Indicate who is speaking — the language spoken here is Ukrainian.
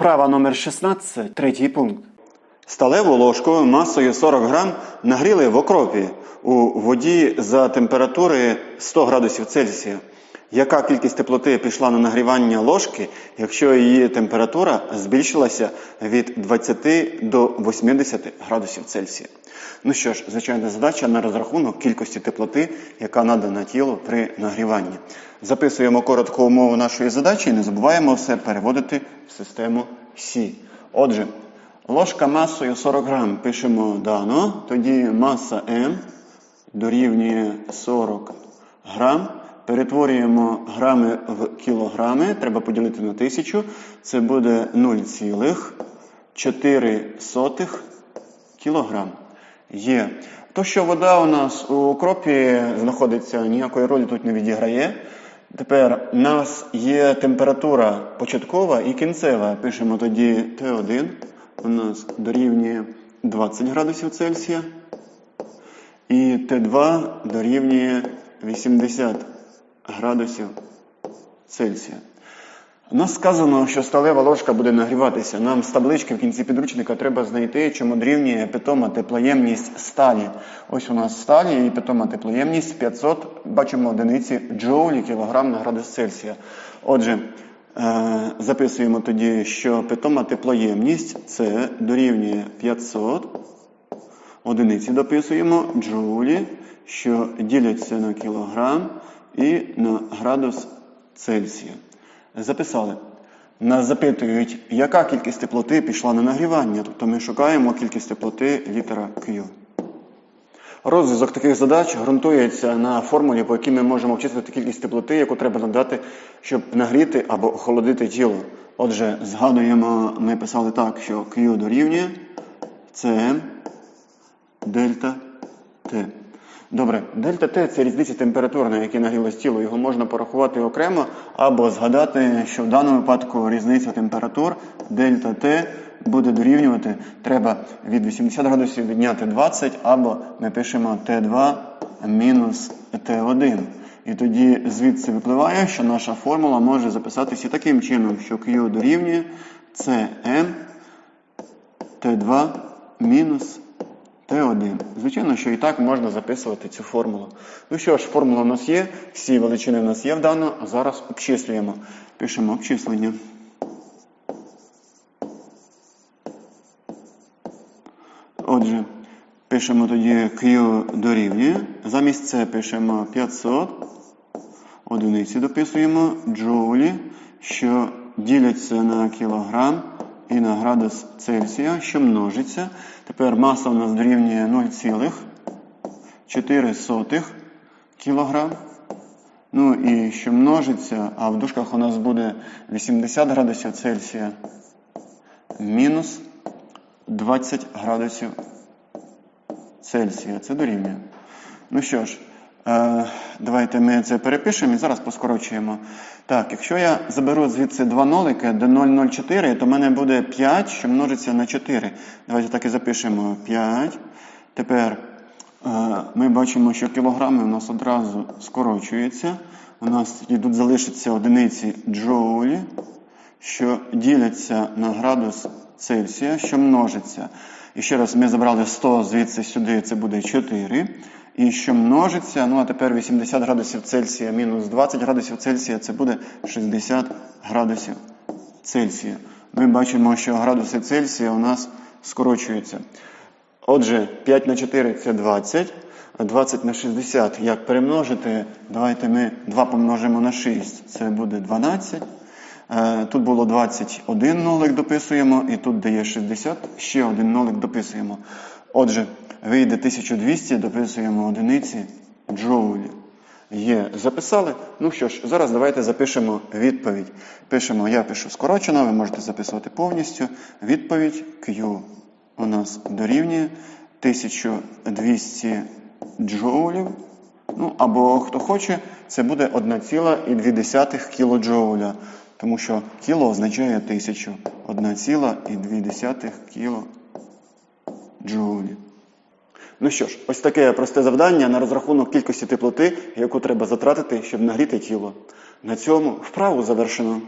Speaker 1: Вправа номер 16, третій пункт. Сталеву ложку масою 40 грам нагріли в окропі у воді за температури 100 градусів Цельсія. Яка кількість теплоти пішла на нагрівання ложки, якщо її температура збільшилася від 20 до 80 градусів Цельсія? Ну що ж, звичайна задача на розрахунок кількості теплоти, яка надана тілу при нагріванні. Записуємо коротку умову нашої задачі і не забуваємо все переводити систему Сі. Отже, ложка масою 40 грам пишемо дано, тоді маса М дорівнює 40 грам. Перетворюємо грами в кілограми, треба поділити на тисячу. Це буде 0,4 кілограм. Є. То, що вода у нас у кропі знаходиться, ніякої ролі тут не відіграє. Тепер у нас є температура початкова і кінцева. Пишемо тоді Т1 у нас дорівнює 20 градусів Цельсія. І Т2 дорівнює 80 градусів Цельсія. У нас сказано, що сталева ложка буде нагріватися. Нам з таблички в кінці підручника треба знайти, чому дорівнює питома теплоємність сталі. Ось у нас сталі і питома теплоємність 500, бачимо одиниці джоулі кілограм на градус Цельсія. Отже, е, записуємо тоді, що питома теплоємність це дорівнює 500. Одиниці дописуємо джоулі, що діляться на кілограм і на градус Цельсія. Записали. Нас запитують, яка кількість теплоти пішла на нагрівання. Тобто ми шукаємо кількість теплоти літера Q. Розв'язок таких задач ґрунтується на формулі, по якій ми можемо обчислити кількість теплоти, яку треба надати, щоб нагріти або охолодити тіло. Отже, згадуємо, ми писали так, що Q дорівнює Cm дельта Т. Добре, дельта Т це різниця температур, на якій нагрілось тіло. Його можна порахувати окремо, або згадати, що в даному випадку різниця температур дельта Т буде дорівнювати. Треба від 80 градусів відняти 20, або ми пишемо Т2 мінус Т1. І тоді звідси випливає, що наша формула може записатися таким чином, що Q дорівнює Cm Т2 мінус Т1. Звичайно, що і так можна записувати цю формулу. Ну що ж, формула у нас є, всі величини у нас є вдано, а зараз обчислюємо. Пишемо обчислення. Отже, пишемо тоді Q дорівнює. Замість це пишемо 500. Одиниці дописуємо джоулі, що діляться на кілограм і на градус Цельсія, що множиться. Тепер маса у нас дорівнює 0,4 кг. Ну і що множиться, а в дужках у нас буде 80 градусів Цельсія мінус 20 градусів Цельсія. Це дорівнює. Ну що ж, давайте ми це перепишемо і зараз поскорочуємо. Так, якщо я заберу звідси два нолики до 0,04, то в мене буде 5, що множиться на 4. Давайте так і запишемо 5. Тепер е, ми бачимо, що кілограми у нас одразу скорочуються. У нас тут залишаться одиниці джоулі, що діляться на градус Цельсія, що множиться. І ще раз ми забрали 100 звідси сюди, це буде 4. І що множиться, ну а тепер 80 градусів Цельсія мінус 20 градусів Цельсія це буде 60 градусів Цельсія. Ми бачимо, що градуси Цельсія у нас скорочуються. Отже, 5 на 4 це 20, а 20 на 60. Як перемножити? Давайте ми 2 помножимо на 6, це буде 12. Е, Тут було 21 нолик дописуємо, і тут де є 60, ще один нолик дописуємо. Отже, вийде 1200, дописуємо одиниці джоулі. Є, записали. Ну що ж, зараз давайте запишемо відповідь. Пишемо, я пишу скорочено, ви можете записувати повністю. Відповідь Q у нас дорівнює 1200 джоулів. Ну, або хто хоче, це буде 1,2 кілоджоуля. Тому що кіло означає 1000. 1,2 кіло джоулі. Ну що ж, ось таке просте завдання на розрахунок кількості теплоти, яку треба затратити, щоб нагріти тіло. На цьому вправу завершено.